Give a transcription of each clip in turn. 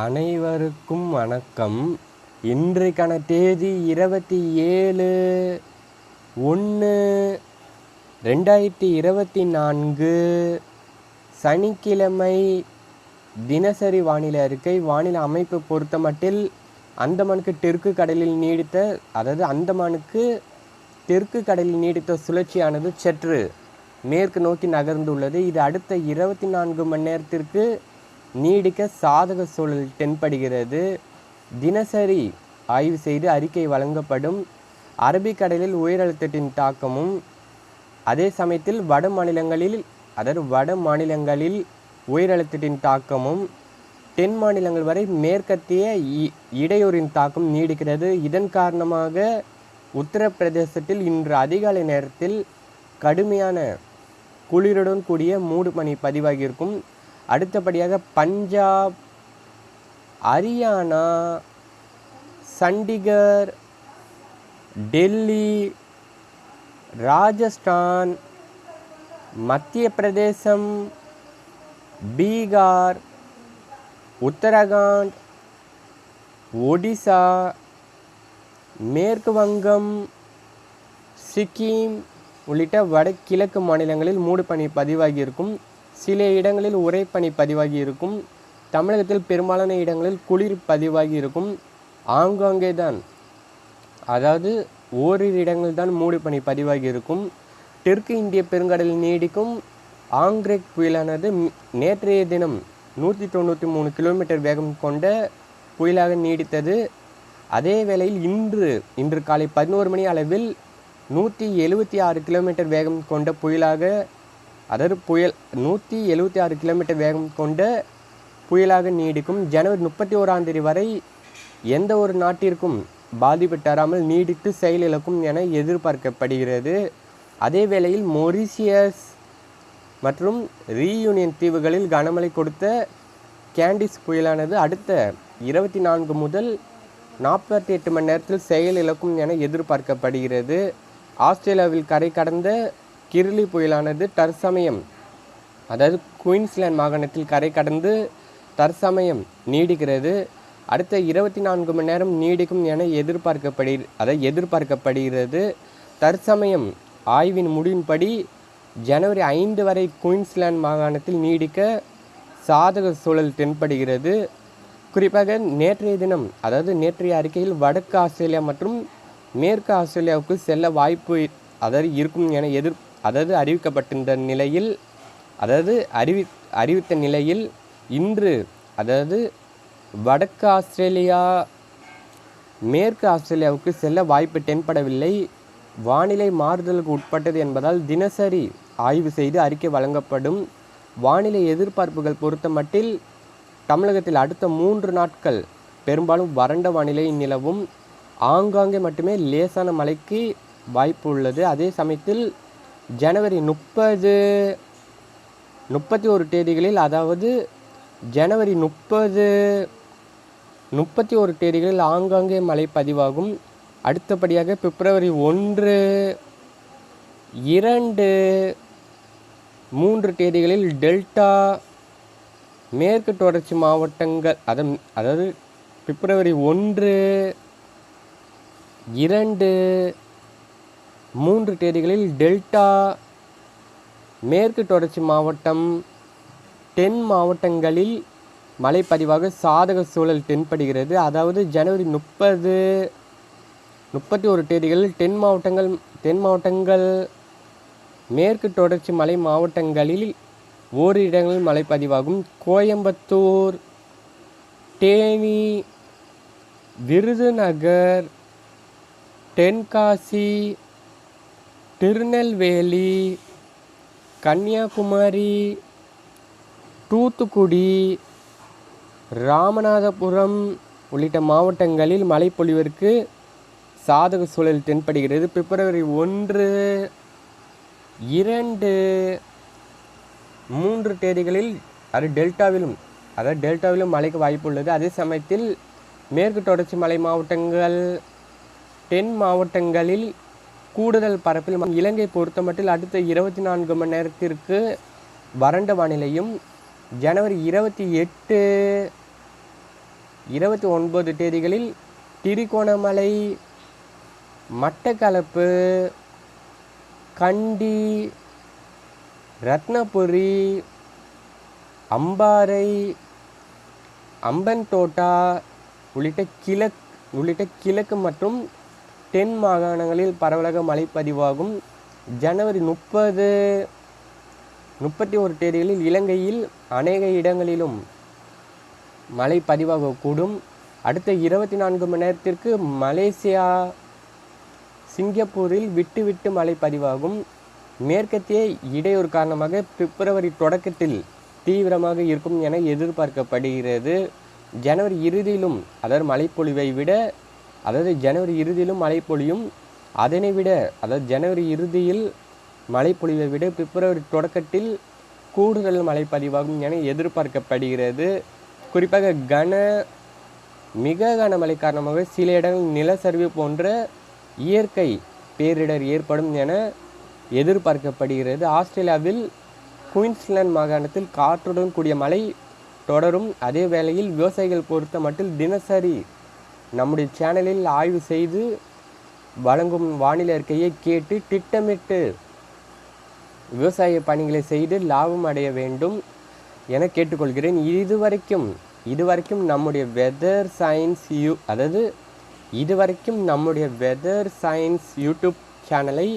அனைவருக்கும் வணக்கம். இன்றைக்கான தேதி இருபத்தி ஏழு ஒன்று ரெண்டாயிரத்தி இருபத்தி நான்கு. சனிக்கிழமை தினசரி வானிலை அறிக்கை வானிலை அமைப்பு பொறுத்தமட்டில் அந்தமானுக்கு தெற்கு கடலில் நீடித்த அதாவது அந்தமானுக்கு தெற்கு கடலில் நீடித்த சுழற்சியானது சற்று மேற்கு நோக்கி நகர்ந்துள்ளது. இது அடுத்த இருபத்தி நான்கு மணி நேரத்திற்கு நீடிக்க சாதக சூழல் தென்படுகிறது. தினசரி ஆய்வு செய்து அறிக்கை வழங்கப்படும் அரபிக்கடலில் உயரழுத்தத்தின் தாக்கமும் அதே சமயத்தில் வட மாநிலங்களில் அதாவது வட மாநிலங்களில் உயரழுத்தத்தின் தாக்கமும் தென் மாநிலங்கள் வரை மேற்கத்திய இ- இடையூறின் தாக்கம் நீடிக்கிறது. இதன் காரணமாக உத்தரப்பிரதேசத்தில் இன்று அதிகாலை நேரத்தில் கடுமையான குளிருடன் கூடிய மூடுபனி பதிவாகியிருக்கும். அடுத்தபடியாக பஞ்சாப் ஹரியானா சண்டிகர் டெல்லி ராஜஸ்தான் மத்திய பிரதேசம் பீகார் உத்தரகாண்ட் ஒடிசா மேற்கு வங்கம் சிக்கிம் உள்ளிட்ட வடகிழக்கு மாநிலங்களில் மூடுபனி பதிவாகியிருக்கும் சில இடங்களில் உரைப்பனி பதிவாகி இருக்கும். தமிழகத்தில் பெரும்பாலான இடங்களில் குளிர் பதிவாகி இருக்கும். ஆங்காங்கே தான். அதாவது ஓரிரு இடங்கள் தான் மூடுபனி பதிவாகி இருக்கும். தெற்கு இந்திய பெருங்கடலில் நீடிக்கும். ஆங்க்ரெக் புயலானது நேற்றைய தினம் நூற்றி தொண்ணூற்றி மூணு கிலோமீட்டர் வேகம் கொண்ட புயலாக நீடித்தது. அதே வேளையில் இன்று இன்று காலை பதினோரு மணி அளவில் நூற்றி எழுபத்தி ஆறு கிலோமீட்டர் வேகம் கொண்ட புயலாக அதாவது புயல் நூற்றி எழுபத்தி ஆறு கிலோமீட்டர் வேகம் கொண்ட புயலாக நீடிக்கும். ஜனவரி முப்பத்தி ஓராம் தேதி வரை எந்த ஒரு நாட்டிற்கும் பாதிப்பு தராமல் நீடித்து செயலிழக்கும் என எதிர்பார்க்கப்படுகிறது. அதே வேளையில் மொரிசியஸ் மற்றும் ரீயூனியன் தீவுகளில் கனமழை கொடுத்த கேண்டிஸ் புயலானது அடுத்த இருபத்தி நான்கு முதல் நாற்பத்தி எட்டு மணி நேரத்தில் செயலிழக்கும் என எதிர்பார்க்கப்படுகிறது. ஆஸ்திரேலியாவில் கரை கடந்த கிர்லி புயலானது தற்சமயம் அதாவது குயின்ஸ்லாந்து மாகாணத்தில் கரை கடந்து தற்சமயம் நீடிக்கிறது. அடுத்த இருபத்தி நான்கு மணி நேரம் நீடிக்கும் என எதிர்பார்க்கப்படி அதை எதிர்பார்க்கப்படுகிறது. தற்சமயம் ஆய்வின் முடிவின்படி ஜனவரி ஐந்து வரை குயின்ஸ்லாந்து மாகாணத்தில் நீடிக்க சாதக சூழல் தென்படுகிறது. குறிப்பாக நேற்றைய தினம் அதாவது நேற்றைய அறிக்கையில் வடக்கு ஆஸ்திரேலியா மற்றும் மேற்கு ஆஸ்திரேலியாவுக்கு செல்ல வாய்ப்பு அதாவது இருக்கும் என எதிர் அதாவது அறிவிக்கப்பட்டிருந்த நிலையில் அதாவது அறிவி அறிவித்த நிலையில் இன்று அதாவது வடக்கு ஆஸ்திரேலியா மேற்கு ஆஸ்திரேலியாவுக்கு செல்ல வாய்ப்பு தென்படவில்லை. வானிலை மாறுதலுக்கு உட்பட்டது என்பதால் தினசரி ஆய்வு செய்து அறிக்கை வழங்கப்படும். வானிலை எதிர்பார்ப்புகள் பொறுத்த மட்டில் தமிழகத்தில் அடுத்த மூன்று நாட்கள் பெரும்பாலும் வறண்ட வானிலை நிலவும். ஆங்காங்கே மட்டுமே லேசான மழைக்கு வாய்ப்பு உள்ளது. அதே சமயத்தில் ஜனவரி முப்பது முப்பத்தி ஒரு தேதிகளில் அதாவது ஜனவரி முப்பது முப்பத்தி ஒரு தேதிகளில் ஆங்காங்கே மழை பதிவாகும். அடுத்தபடியாக பிப்ரவரி ஒன்று இரண்டு மூன்று தேதிகளில் டெல்டா மேற்கு தொடர்ச்சி மாவட்டங்கள் அதன் அதாவது பிப்ரவரி ஒன்று இரண்டு மூன்று தேதிகளில் டெல்டா மேற்கு தொடர்ச்சி மாவட்டம் தென் மாவட்டங்களில் மழை பதிவாக சாதக சூழல் தென்படுகிறது. அதாவது ஜனவரி முப்பது முப்பத்தி ஒரு தேதிகளில் தென் மாவட்டங்கள் தென் மாவட்டங்கள் மேற்கு தொடர்ச்சி மலை மாவட்டங்களில் ஓரிரு இடங்களில் மழை பதிவாகும் கோயம்புத்தூர் தேனி விருதுநகர் தென்காசி திருநெல்வேலி கன்னியாகுமரி தூத்துக்குடி ராமநாதபுரம் உள்ளிட்ட மாவட்டங்களில் மழைப்பொழிவிற்கு சாதக சூழல் தென்படுகிறது. பிப்ரவரி ஒன்று இரண்டு மூன்று தேதிகளில் அது டெல்டாவிலும் அதாவது டெல்டாவிலும் மழைக்கு வாய்ப்பு உள்ளது. அதே சமயத்தில் மேற்கு தொடர்ச்சி மலை மாவட்டங்கள் தென் மாவட்டங்களில் கூடுதல் பரப்பில் இலங்கை பொறுத்தமட்டில் அடுத்த இருபத்தி நான்கு மணி நேரத்திற்கு வறண்ட வானிலையும் ஜனவரி இருபத்தி எட்டு இருபத்தி ஒன்பது தேதிகளில் திரிகோணமலை மட்டக்களப்பு கண்டி ரத்னபுரி அம்பாறை அம்பன்தோட்டா உள்ளிட்ட கிழக் உள்ளிட்ட கிழக்கு மற்றும் தென் மாகாணங்களில் பரவலாக மழை பதிவாகும். ஜனவரி முப்பது முப்பத்தி ஒரு தேதிகளில் இலங்கையில் அநேக இடங்களிலும் மழை பதிவாகக்கூடும். அடுத்த இருபத்தி நான்கு மணி நேரத்திற்கு மலேசியா சிங்கப்பூரில் விட்டு விட்டு மழை பதிவாகும். மேற்கத்திய இடையூறு காரணமாக பிப்ரவரி தொடக்கத்தில் தீவிரமாக இருக்கும் என எதிர்பார்க்கப்படுகிறது. ஜனவரி இறுதியிலும் அதாவது மழைப்பொழிவை விட அதாவது ஜனவரி இறுதியிலும் மழை பொழியும். அதனை விட அதாவது ஜனவரி இறுதியில் மழை பொழிவை விட பிப்ரவரி தொடக்கத்தில் கூடுதல் மழை பதிவாகும் என எதிர்பார்க்கப்படுகிறது. குறிப்பாக கன மிக கனமழை காரணமாக சில இடங்கள் நிலச்சரிவு போன்ற இயற்கை பேரிடர் ஏற்படும் என எதிர்பார்க்கப்படுகிறது. ஆஸ்திரேலியாவில் குயின்ஸ்லாந்து மாகாணத்தில் காற்றுடன் கூடிய மழை தொடரும். அதே வேளையில் விவசாயிகள் பொறுத்த மட்டில் தினசரி நம்முடைய சேனலில் ஆய்வு செய்து வழங்கும் வானிலை அறிக்கையை கேட்டு திட்டமிட்டு விவசாய பணிகளை செய்து லாபம் அடைய வேண்டும் என கேட்டுக்கொள்கிறேன். இதுவரைக்கும் இதுவரைக்கும் நம்முடைய வெதர் சயின்ஸ் யூ அதாவது இதுவரைக்கும் நம்முடைய வெதர் சயின்ஸ் யூடியூப் சேனலை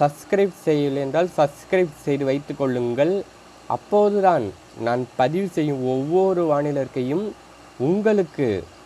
சப்ஸ்கிரைப் செய்யவில்லை என்றால் சப்ஸ்கிரைப் செய்து வைத்து கொள்ளுங்கள். அப்போதுதான் நான் பதிவு செய்யும் ஒவ்வொரு வானிலை உங்களுக்கு